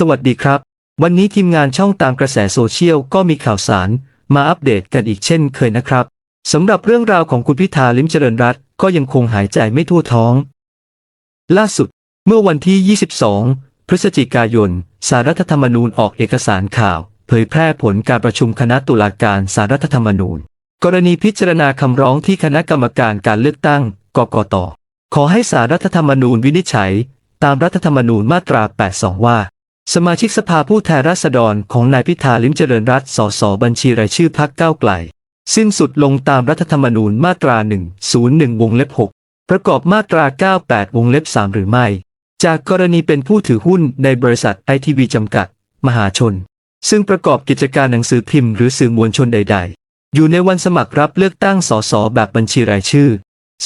สวัสดีครับ วันนี้ทีมงานช่องตามกระแสโซเชียลก็มีข่าวสาร มาอัปเดตกันอีกเช่นเคยนะครับสำหรับเรื่องราวของคุณพิธาลิมเจริญรัตก็ยังคงหายใจไม่ทั่วท้อง ล่าสุด เมื่อวันที่ 22 พฤศจิกายน สารรัฐธรรมนูญออกเอกสารข่าว เผยแพร่ผลการประชุมคณะตุลาการสารรัฐธรรมนูญ กรณีพิจารณาคำร้องที่คณะกรรมการการเลือกตั้ง กกต ขอให้สารรัฐธรรมนูญวินิจฉัย ตามรัฐธรรมนูญมาตรา 82 ว่า สมาชิกสภาผู้แทนราษฎรของนายพิธาลิมเจริญรัตน์สสบัญชีรายชื่อพรรคก้าวไกล สิ้นสุดลงตามรัฐธรรมนูญมาตรา 101 วงเล็บ 6 ประกอบมาตรา 98 วงเล็บ 3 หรือไม่ จากกรณีเป็นผู้ถือหุ้นในบริษัทไอทีวีจำกัด มหาชน ซึ่งประกอบกิจการหนังสือพิมพ์หรือสื่อมวลชนใด ๆ อยู่ในวันสมัครรับเลือกตั้งสสแบบบัญชีรายชื่อ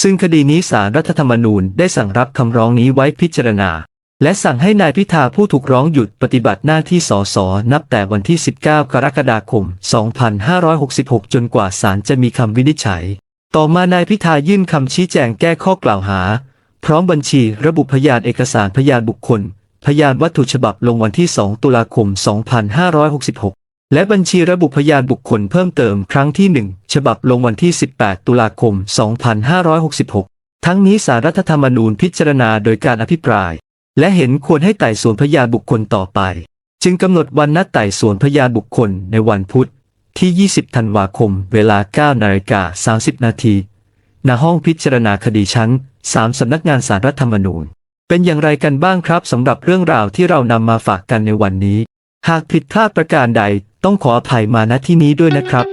ซึ่งคดีนี้สารรัฐธรรมนูญได้สั่งรับคำร้องนี้ไว้พิจารณา และสั่งให้นายพิธาผู้ถูกร้องหยุดปฏิบัติหน้าที่สสนับแต่วันที่ 19 กรกฎาคม 2566 จนกว่าศาลจะมีคำวินิจฉัย ต่อมานายพิธายื่นคำชี้แจงแก้ข้อกล่าวหา พร้อมบัญชีระบุพยานเอกสารพยานบุคคล พยานวัตถุฉบับลงวันที่ 2 ตุลาคม 2566 และบัญชีระบุพยานบุคคลเพิ่มเติมครั้งที่ 1 ฉบับลงวันที่ 18 ตุลาคม 2566 ทั้งนี้สารรัฐธรรมนูญพิจารณาโดยการอภิปราย และเห็นควรให้ไต่สวนพยานบุคคลต่อไป จึงกำหนดวันนัดไต่สวนพยานบุคคลในวันพุธที่ 20 ธันวาคม เวลา 9 นาฬิกา 30 นาทีณห้องพิจารณาคดีชั้น 3 สำนักงานสารรัฐธรรมนูญ เป็นอย่างไรกันบ้างครับสำหรับเรื่องราวที่เรานำมาฝากกันในวันนี้ หากผิดพลาดประการใดต้องขออภัยมาณที่นี้ด้วยนะครับ